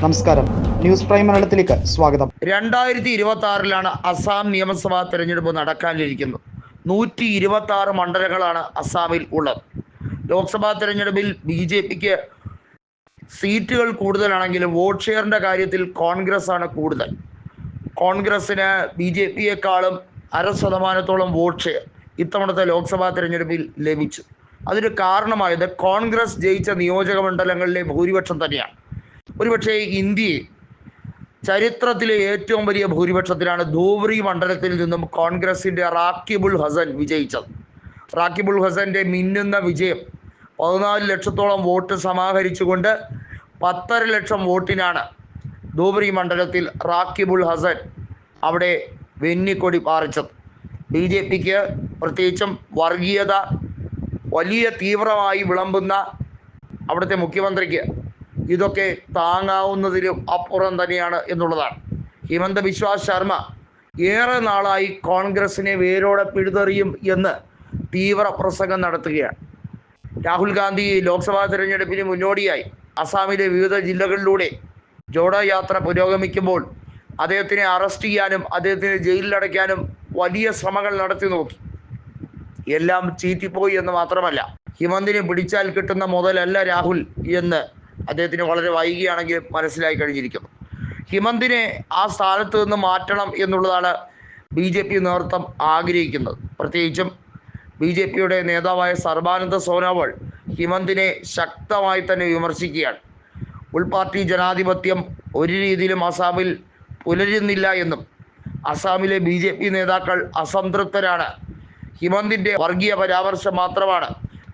നമസ്കാരം. News prime മലയാളത്തിലേക്ക് സ്വാഗതം. രണ്ടായിരത്തി ഇരുപത്തി ആറിലാണ് അസാം നിയമസഭാ തെരഞ്ഞെടുപ്പ് നടക്കാനിരിക്കുന്നത്. നൂറ്റി ഇരുപത്തി ആറ് മണ്ഡലങ്ങളാണ് അസാമിൽ ഉള്ളത്. ലോക്സഭാ തെരഞ്ഞെടുപ്പിൽ ബി ജെ പിക്ക് സീറ്റുകൾ കൂടുതലാണെങ്കിലും വോട്ട് ഷെയറിന്റെ കാര്യത്തിൽ കോൺഗ്രസ് ആണ് കൂടുതൽ. കോൺഗ്രസിന് ബി ജെ പിയെക്കാളും അര ശതമാനത്തോളം വോട്ട് ഷെയർ ഇത്തവണത്തെ ലോക്സഭാ തെരഞ്ഞെടുപ്പിൽ ലഭിച്ചു. അതിന് കാരണമായത് കോൺഗ്രസ് ജയിച്ച നിയോജക മണ്ഡലങ്ങളിലെ ഭൂരിപക്ഷം തന്നെയാണ്. ഒരുപക്ഷേ ഇന്ത്യയെ ചരിത്രത്തിലെ ഏറ്റവും വലിയ ഭൂരിപക്ഷത്തിലാണ് ധൂബ്രി മണ്ഡലത്തിൽ നിന്നും കോൺഗ്രസിന്റെ റാക്കിബുൾ ഹസൻ വിജയിച്ചത്. റാക്കിബുൾ ഹസന്റെ മിന്നുന്ന വിജയം പതിനാല് ലക്ഷത്തോളം വോട്ട് സമാഹരിച്ചുകൊണ്ട് പത്തര ലക്ഷം വോട്ടിനാണ് ധൂബ്രി മണ്ഡലത്തിൽ റാക്കിബുൾ ഹസൻ അവിടെ വെന്നിക്കൊടി പാറിച്ചത്. ബി ജെ പിക്ക് പ്രത്യേകിച്ചും വർഗീയത വലിയ തീവ്രമായി വിളമ്പുന്ന അവിടുത്തെ മുഖ്യമന്ത്രിക്ക് ഇതൊക്കെ താങ്ങാവുന്നതിലും അപ്പുറം തന്നെയാണ് എന്നുള്ളതാണ്. ഹിമന്ത ബിശ്വ ശർമ്മ ഏറെ നാളായി കോൺഗ്രസിനെ വേരോടെ പിഴുതെറിയും എന്ന് തീവ്ര പ്രസംഗം നടത്തുകയാണ്. രാഹുൽ ഗാന്ധി ലോക്സഭാ തെരഞ്ഞെടുപ്പിന് മുന്നോടിയായി അസാമിലെ വിവിധ ജില്ലകളിലൂടെ ജോഡോ യാത്ര പുരോഗമിക്കുമ്പോൾ അദ്ദേഹത്തിനെ അറസ്റ്റ് ചെയ്യാനും അദ്ദേഹത്തിനെ ജയിലിലടയ്ക്കാനും വലിയ ശ്രമങ്ങൾ നടത്തി നോക്കി. എല്ലാം ചീറ്റിപ്പോയി എന്ന് മാത്രമല്ല ഹിമന്തിനെ പിടിച്ചാൽ കിട്ടുന്ന മുതലല്ല രാഹുൽ എന്ന് അദ്ദേഹത്തിന് വളരെ വൈകിയാണെങ്കിൽ മനസ്സിലായി കഴിഞ്ഞിരിക്കുന്നു. ഹിമന്തിനെ ആ സ്ഥാനത്ത് നിന്ന് മാറ്റണം എന്നുള്ളതാണ് ബി ജെ പി നേതൃത്വം ആഗ്രഹിക്കുന്നത്. പ്രത്യേകിച്ചും ബി ജെ പിയുടെ നേതാവായ സർബാനന്ദ സോനോവാൾ ഹിമന്തിനെ ശക്തമായി തന്നെ വിമർശിക്കുകയാണ്. ഉൾപാർട്ടി ജനാധിപത്യം ഒരു രീതിയിലും അസാമിൽ പുലരുന്നില്ല എന്നും അസാമിലെ ബി ജെ പി നേതാക്കൾ അസംതൃപ്തരാണ്. ഹിമന്തിന്റെ വർഗീയ പരാമർശം മാത്രമാണ്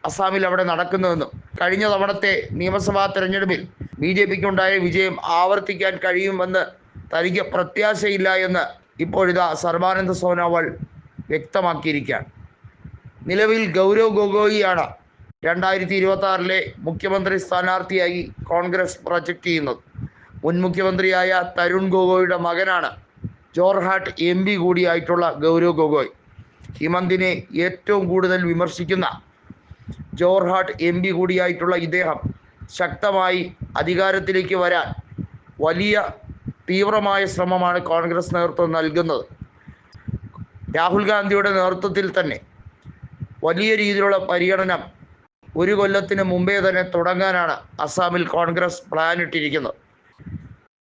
അസാമിൽ അവിടെ നടക്കുന്നതെന്നും കഴിഞ്ഞ തവണത്തെ നിയമസഭാ തെരഞ്ഞെടുപ്പിൽ ബി ജെ പിക്കുണ്ടായ വിജയം ആവർത്തിക്കാൻ കഴിയുമെന്ന് തനിക്ക് പ്രത്യാശയില്ല എന്ന് ഇപ്പോഴിതാ സർബാനന്ദ സോനോവാൾ വ്യക്തമാക്കിയിരിക്കുകയാണ്. നിലവിൽ ഗൗരവ് ഗൊഗോയിയാണ് രണ്ടായിരത്തി ഇരുപത്തി ആറിലെ മുഖ്യമന്ത്രി സ്ഥാനാർത്ഥിയായി കോൺഗ്രസ് പ്രൊജക്റ്റ് ചെയ്യുന്നത്. മുൻ മുഖ്യമന്ത്രിയായ തരുൺ ഗൊഗോയുടെ മകനാണ് ജോർഹാട്ട് എം പി കൂടിയായിട്ടുള്ള ഗൗരവ് ഗൊഗോയ്. ഹിമന്തിനെ ഏറ്റവും കൂടുതൽ വിമർശിക്കുന്ന ജോർഹാട്ട് എം പി കൂടിയായിട്ടുള്ള ഇദ്ദേഹം ശക്തമായി അധികാരത്തിലേക്ക് വരാൻ വലിയ തീവ്രമായ ശ്രമമാണ് കോൺഗ്രസ് നേതൃത്വം നൽകുന്നത്. രാഹുൽ ഗാന്ധിയുടെ നേതൃത്വത്തിൽ തന്നെ വലിയ രീതിയിലുള്ള പര്യടനം ഒരു കൊല്ലത്തിന് മുമ്പേ തന്നെ തുടങ്ങാനാണ് അസാമിൽ കോൺഗ്രസ് പ്ലാൻ ഇട്ടിരിക്കുന്നത്.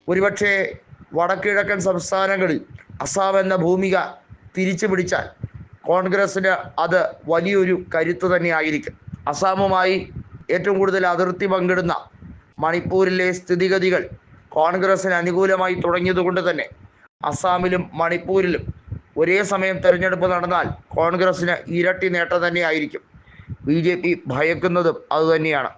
ഒരുപക്ഷെ വടക്കിഴക്കൻ സംസ്ഥാനങ്ങളിൽ അസാം എന്ന ഭൂമിക തിരിച്ചു പിടിച്ചാൽ കോൺഗ്രസ്സിന് അത് വലിയൊരു കരുത്ത് തന്നെയായിരിക്കും. അസാമുമായി ഏറ്റവും കൂടുതൽ അതിർത്തി പങ്കിടുന്ന മണിപ്പൂരിലെ സ്ഥിതിഗതികൾ കോൺഗ്രസ്സിന് അനുകൂലമായി തുടങ്ങിയതുകൊണ്ട് തന്നെ അസാമിലും മണിപ്പൂരിലും ഒരേ സമയം തെരഞ്ഞെടുപ്പ് നടന്നാൽ കോൺഗ്രസ്സിന് ഇരട്ടി നേട്ടം തന്നെയായിരിക്കും. ബി ജെ പി ഭയക്കുന്നതും അതുതന്നെയാണ്